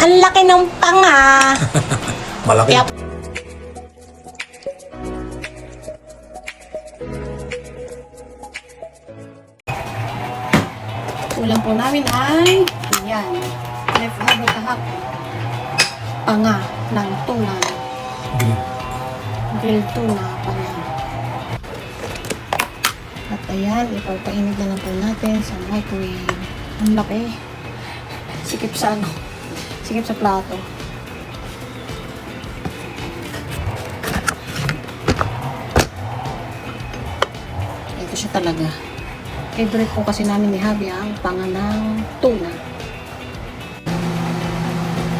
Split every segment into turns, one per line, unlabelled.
Ang laki ng panga.
Malaki.
Kaya Ulam po namin ay yan. Leftover kahapon. Panga ng tuna. Grilled tuna panga. At ayan, ipapainit na lang po natin sa microwave. Ang laki. Sikip sa ano. Sikip sa plato. Ito siya talaga. Favorite po kasi namin ni Javi ang panganang tuna.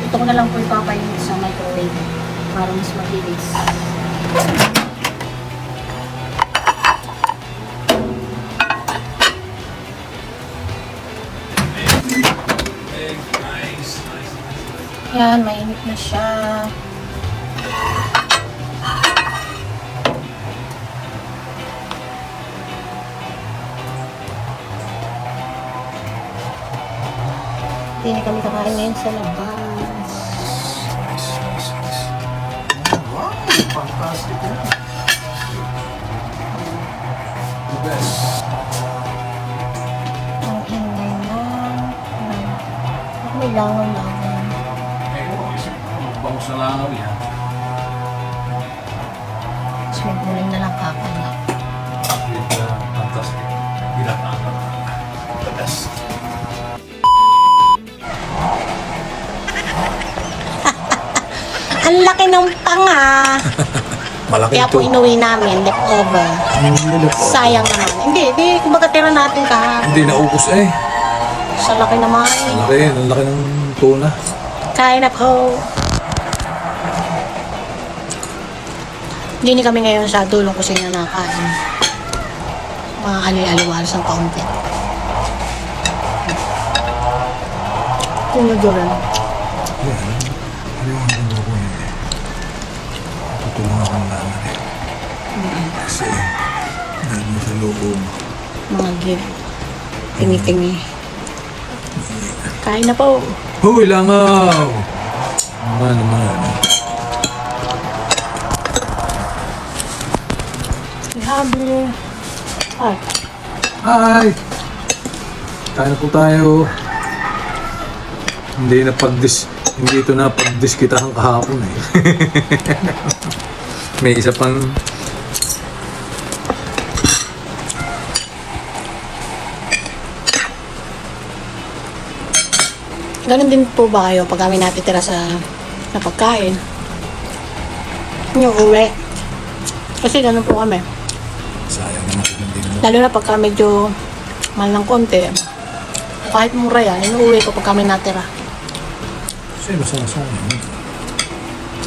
Ito ko na lang po ipapainit sa microwave para mas mabilis. Yan, mainit na siya. Hindi na kami kakain ngayon sa labas.
Wow, fantastic yan. The best.
Ang ingay na. May langaw-langaw.
Eh, na langaw yan.
May gulay na lang kakala.
It's uh, fantastic. Ginatang. The best.
Ang laki ng panga.
Malaki
Kaya po inuwi namin, leftover. Sayang naman. Hindi, hindi, kumbaga tira natin kahapon.
Hindi naubos eh.
Sa laki naman.
Ang laki, ang laki ng tuna.
Kain na po. Hindi ni kami ngayon sa dulong kusina nakain. Mga alil-aliwalas ng kaunti. Puno rin.
Yan. Ano yung ano ko yun eh. Tutulungan ko naman eh. Kasi, dahil mo sa loob.
Mga gig. Tingi-tingi. Kain na po.
Huy, langaw! Naman, naman.
Sabi. Ay,
Hi! Kain na po tayo. Hindi na pagdis hindi ito na pagdiskitahan kahapon eh. May isa pang
ganun din po ba kayo pag kami natitira sa, sa pagkain? Yung uwi. Kasi ganun po kami.
sayang naman kung hindi mo.
Lalo na pagka medyo mahal ng konti. Kahit mura yan, inuwi ko pag kami natira.
Kasi masasang naman.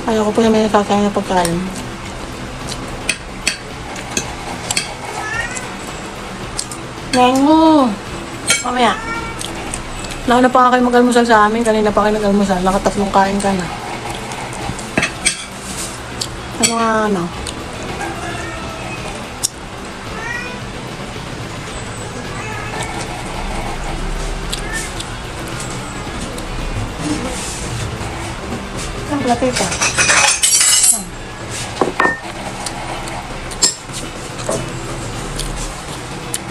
Ayaw ko po namin nakakain ng pagkain. Nengo! Mamaya. Nauna pa kayo mag-almusal sa amin. Kanina pa kayo nag-almusal. Nakatatlong kain ka na. Ano nga ano? Ang platita.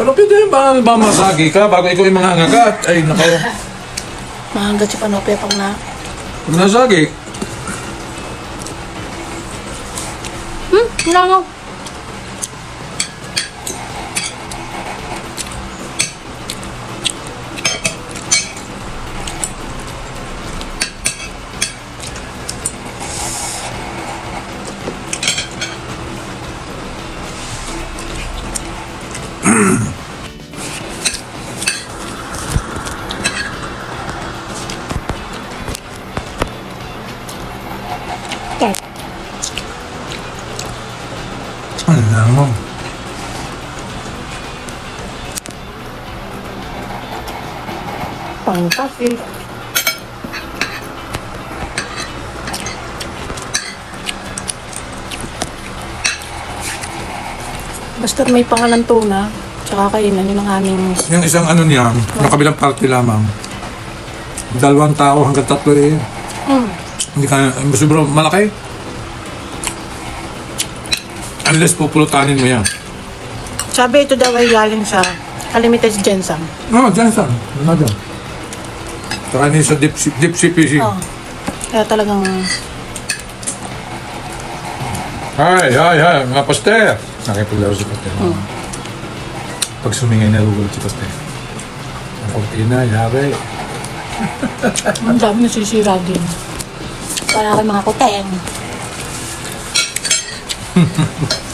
Pero pwede ba ba masagi ka bago ikaw yung mga ngagat? Ay, nako.
Mahangat si Panopia pag na...
Pag nasagi,
Hmm? Langaw. Okay.
ano lang mo?
Fantastic. Basta may pangalan tuna, tsaka kainan yun ang aming
Yung isang ano niya, yung kabilang party lamang. Dalawang tao hanggang tatlo eh. Hindi ka, sobrang malaki. Unless pupulutanin mo yan.
Sabi ito daw ay galing sa Unlimited Ginseng.
No, dyan saan? Ano dyan? Saka hindi sa deep, sea- deep sea fishing.
Oh. Kaya talagang
Hi, hi, hi, mga paster. Nakipaglaro si paster. Pag sumingay na lugulat si paster. Ang kortina, yari.
ang dami nasisira din. Para kay mga kuteng.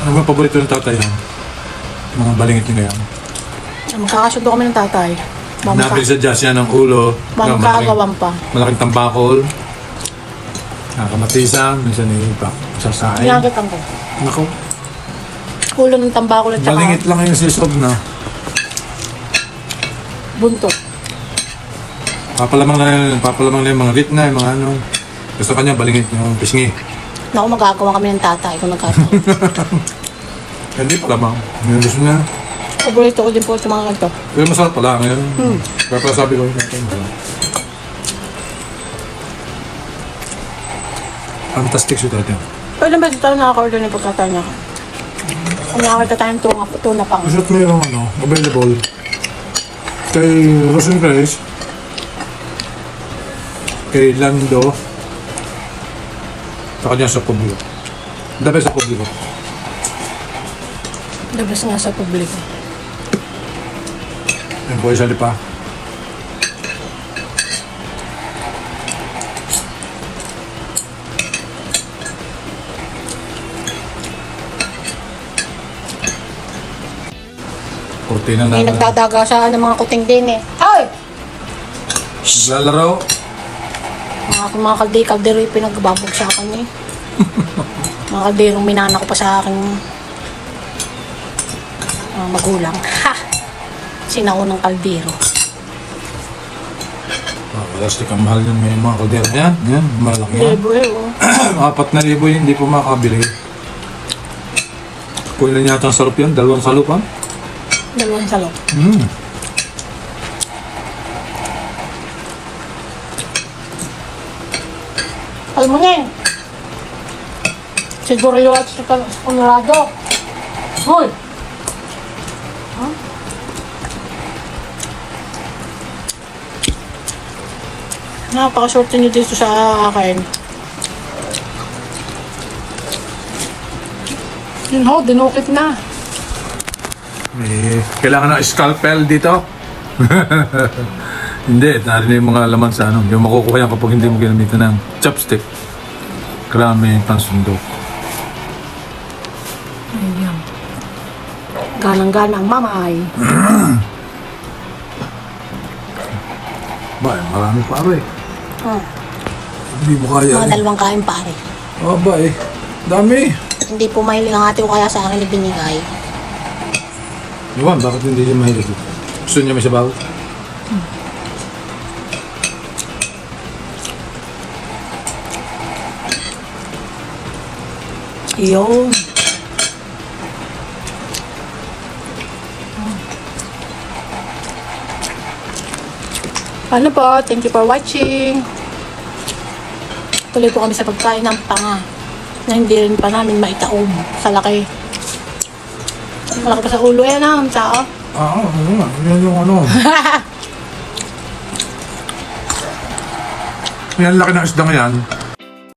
Ano ba paborito ng tatay yan? Mga balingit niya yan.
Magkakasundo kami ng tatay.
Nabili sa jazz yan ng ulo. ng malaking,
mamkagawan pa.
malaking tambakol. Nakamatisa, minsan yung iba. Sasain.
Ginagatan ko.
Nako,
Ulo ng tambakol at saka
balingit lang yung sisob na.
buntot.
Papalamang na yun, papalamang na yung mga ritna, yung mga ano. Gusto kanya balingit yung pisngi.
Naku, magagawa kami ng tatay kung nagkataon.
Hindi palamang. Yung gusto niya.
Paborito ko din po sa mga ganito.
Pero masarap pala ngayon. Kaya pala sabi ko, "Ito, masarap." Fantastic siya talaga.
Pero ilan ba tayo nakaka-order ng pagkataon niya? Kung nakakita tayo ng tuna, tuna pang.
Masarap na yung ano, available. Kay Rosen Grace. Kay Lando. Sa kanya sa publiko. Dapat sa publiko.
Labas nga sa publiko.
Yung boy sa lipa. Kortina na.
May nagdadaga sa ng mga kuting din eh. Ay!
Lalaro.
Mga, mga kaldi, kaldero yung pinagbabog sa akin eh. mga kalderong minana ko pa sa akin mga magulang. Ha! Sinaunang kaldero.
Oh, plastic ang mahal yun ngayon mga kaldera. Yan, yan, malaki yan.
Libo eh oh.
Apat na libo yun, hindi po makakabili. Kung ilan yata ang sarap yan, dalawang salupan.
Dalawang salok.
Mm.
Eh. Siguro yung at sa Colorado. Hoy! Huh? Napaka-short niyo dito sa akin. Yun ho, dinukit na.
Eh, kailangan ng scalpel dito. hindi, narin yung mga laman sa ano. Yung makukuha yan kapag hindi mo ginamitan ng chopstick. Kailangan may pansundo.
Ayan. Ganang-gana ang mamay.
Ba, marami pa rin.
Hmm.
Hindi mo kaya.
Mga
eh.
dalawang kain pare.
Aba eh. Dami.
Hindi po mahilig ang ate ko kaya sa akin ibinigay.
Iwan, bakit hindi niya mahilig? Gusto niya may sabaw?
Yun. Ano po, thank you for watching. Tuloy po kami sa pagkain ng panga na hindi rin pa namin maitaom sa laki. Malaki pa sa ulo yan ah, ang tao.
Ah, ano nga. Yan yung ano. Yan laki ng isdang yan.